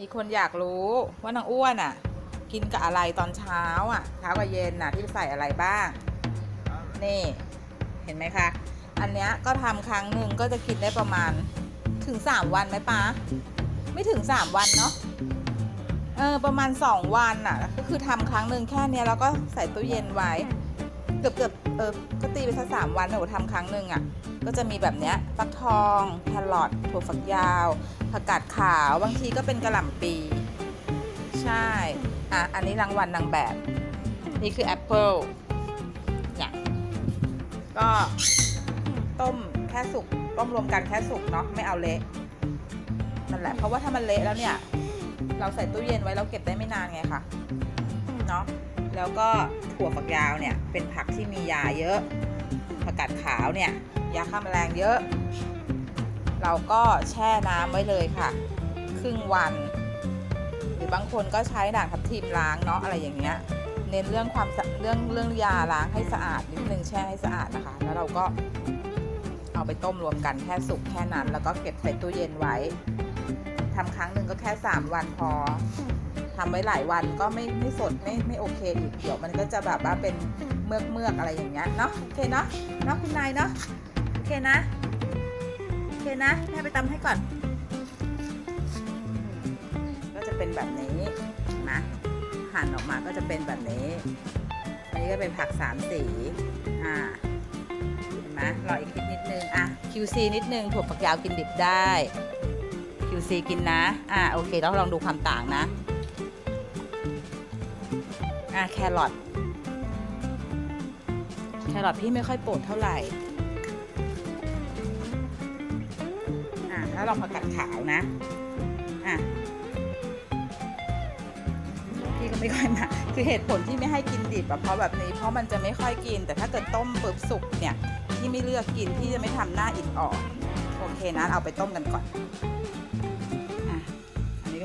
มีคนอยากรู้ว่านางอ้วนอะ กินกับอะไรตอนเช้าอะเช้ากับเย็นน่ะที่ใส่อะไรบ้าง นี่เห็นไหมคะ อันเนี้ยก็ทำครั้งหนึ่งก็จะกินได้ประมาณถึง3วันไหมป้าไม่ถึง3วันเนาะเออประมาณ2วันอะ ก็คือทำครั้งหนึ่งแค่เนี้ยแล้วก็ใส่ตู้เย็นไว้ เกือบเกือบเออก็ตีไปสักสามวันหนูทำครั้งหนึ่งอะ ก็จะมีแบบเนี้ยฟักทองแครอทถั่วฝักยาวผักกาดขาวบางทีก็เป็นกระหล่ำปี ใช่อะอันนี้รางวัลนางแบบ นี่คือแอปเปิลเนี่ยก็ต้มแค่สุกต้มรวมกันแค่สุกเนาะไม่เอาเละนั่นแหละ เพราะว่าถ้ามันเละแล้วเนี่ย เราใส่ตู้เย็นไว้เราเก็บได้ไม่นานไงคะเนาะ แล้วก็ถั่วฝักยาวเนี่ยเป็นผักที่มียาเยอะผักกาดขาวเนี่ยยาฆ่าแมลงเยอะ เราก็แช่น้ำไว้เลยค่ะ ครึ่งวัน หรือบางคนก็ใช้ด่างทับทิมล้างเนาะอะไรอย่างเงี้ยเน้นเรื่องความเรื่องเรื่องยาล้างให้สะอาดนิดนึงแช่ให้สะอาดนะคะ แล้วเราก็เอาไปต้มรวมกันแค่สุกแค่นั้น แล้วก็เก็บใส่ตู้เย็นไว้ทำครั้งหนึ่งก็แค่ 3 วันพอ ทำไว้หลายวันก็ไม่ไม่สดไม่ไม่โอเคอีกเดี๋ยวมันก็จะแบบว่าเป็นเมือกเมือกอะไรอย่างเงี้ยเนาะโอเคเนาะเนาะคุณนายเนาะโอเคนะโอเคนะแม่ไปตำให้ก่อน ก็จะเป็นแบบนี้นะหั่นออกมาก็จะเป็นแบบนี้ อันนี้ก็เป็นผักสามสีอ่าเห็นไหมรออีกนิดนิดนึงอะ QC นิดนึงถั่วฝักยาวกินดิบได้ QC กินนะ อ่า โอเค แล้วลองดูความต่างนะ อะแครอทแครอทพี่ไม่ค่อยโปรดเท่าไหร่อะแล้วลองผักกาดขาวนะอะพี่ก็ไม่ค่อยมาคือเหตุผลที่ไม่ให้กินดิบอะเพราะแบบนี้เพราะมันจะไม่ค่อยกิน แต่ถ้าเกิดต้มปุ๊บสุกเนี่ยพี่ไม่เลือกกินพี่จะไม่ทำหน้าอิดออกโอเคนะเอาไปต้มกันก่อน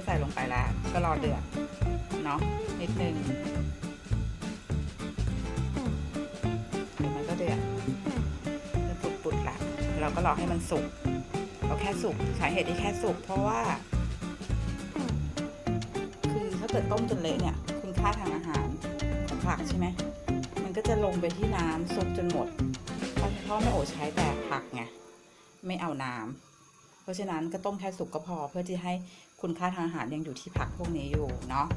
ใส่ลงไปแล้ว ก็รอเดือดเนาะนิดนึงเดี๋ยวมันก็เดือดเริ่มปุดๆละเราก็รอให้มันสุกเราแค่สุกสาเหตุที่แค่สุกเพราะว่า คือถ้าเกิดต้มจนเละเนี่ยคุณค่าทางอาหารของผักใช่ไหมมันก็จะลงไปที่น้ำซุปจนหมดเพราะเพราะแม่โอใช้แต่ผักไงไม่เอาน้ำเพราะฉะนั้นก็ต้มแค่สุกก็พอเพื่อที่ให้ คุณค่าทางอาหารยังอยู่ที่ผักพวกนี้อยู่เนาะ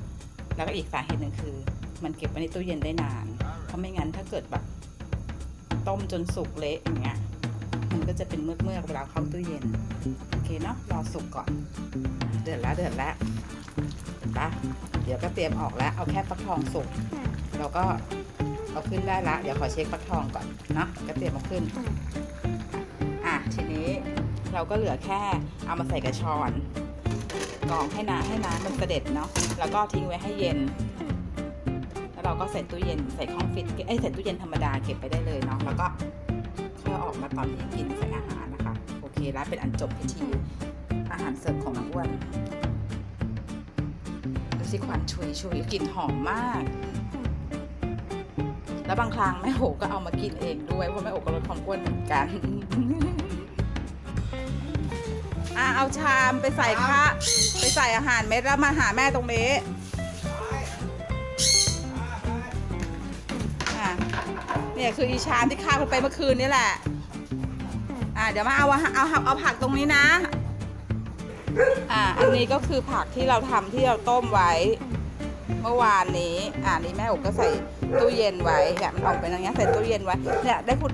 แล้วก็อีกสาเหตุหนึ่งคือ มันเก็บไว้ในตู้เย็นได้นาน เพราะไม่งั้นถ้าเกิดแบบต้มจนสุกเละอย่างเงี้ยมันก็จะเป็นเมือกเมือกเวลาเข้าตู้เย็นโอเคเนาะรอสุกก่อน เดือดแล้วเดือดแล้วเห็นปะเดี๋ยวก็เตรียมออกแล้วเอาแค่ฟักทองสุกเราก็เอาขึ้นได้ละเดี๋ยวขอเช็คฟักทองก่อนเนาะก็เตรียมเอาขึ้นอะทีนี้เราก็เหลือแค่เอามาใส่กระชอน กรองให้น้ำให้น้ำมันเสด็จเนาะแล้วก็ทิ้งไว้ให้เย็น แล้วเราก็ใส่ตู้เย็นใส่ข้องฟิตเอ้ใส่ตู้เย็นธรรมดาเก็บไปได้เลยเนาะแล้วก็ค่อยออกมาตอนที่กินใส่อาหารนะคะ โอเคแล้วเป็นอันจบพิธีอาหารเสริมของน้องอ้วนดูสิควันชุยชุยกลิ่นหอมมาก แล้วบางครั้งแม่โหก็เอามากินเองด้วยเพราะแม่โหก็ลดความอ้วนเหมือนกัน อะเอาชามไปใส่ข้าไปใส่อาหารเม็ดแล้วมาหาแม่ตรงนี้อะเนี่ยคืออีชามที่ข้าวไปเมื่อคืนนี่แหละอะเดี๋ยวมาเอาอาหารเอาเอาเอาผักตรงนี้นะอ่าอันนี้ก็คือผักที่เราทำที่เราต้มไว้เมื่อวานนี้ อ่านี่แม่อกก็ใส่ตู้เย็นไว้เนี่ยมันออกเป็นอย่างเงี้ยใส่ตู้เย็นไว้เนี่ยได้คุณ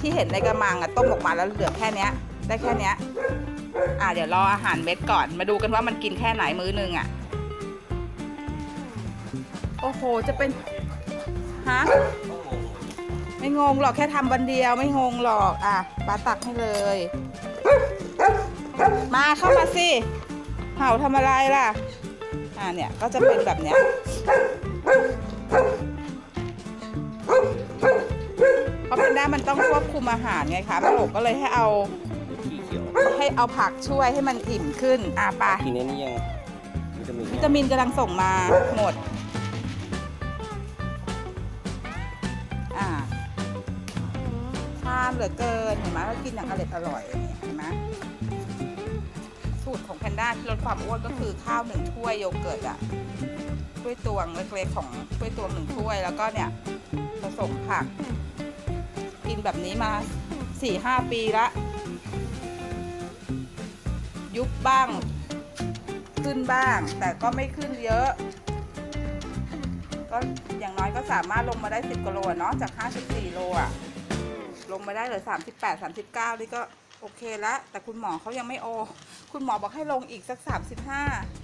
ที่เห็นในกระมังอะต้มออกมาแล้วเหลือแค่เนี้ย ได้แค่เนี้ย อ่าเดี๋ยวรออาหารเม็ดก่อน มาดูกันว่ามันกินแค่ไหนมื้อนึงอะ โอ้โห จะเป็น ฮะ ไม่งงหรอกแค่ทำวันเดียวไม่งงหรอก อะปาตักให้เลย มาเข้ามาสิ เห่าทำอะไรล่ะ อ่าเนี่ยก็จะเป็นแบบเนี้ยเพราะแพนด้ามันต้องควบคุมอาหารไงคะแม่โอกก็เลยให้เอา ให้เอาผักช่วยให้มันอิ่มขึ้นอ่าปะทีนี้นี่ยังวิตามินวิตามินกำลังส่งมาหมดอ่าทานเหลือเกินเห็นไหมเรากินอย่างอร่อยอร่อยเนี่ยเห็นไหมถั่วสูตรของแพนด้าที่ลดความอ้วนก็คือข้าวหนึ่งถ้วยโยเกิร์ตอะถ้วยตวงเล็กๆของถ้วยตวงหนึ่งถ้วยแล้วก็เนี่ยผสมผัก กินแบบนี้มาสี่ห้าปีละ ยุบบ้าง ขึ้นบ้าง แต่ก็ไม่ขึ้นเยอะ ก็อย่างน้อยก็สามารถลงมาได้ 10กิโลเนาะจาก 54 โลอะลงมาได้เหลือ 38 39 นี่ก็โอเคแล้วแต่คุณหมอเขายังไม่โอ คุณหมอบอกให้ลงอีกสัก 35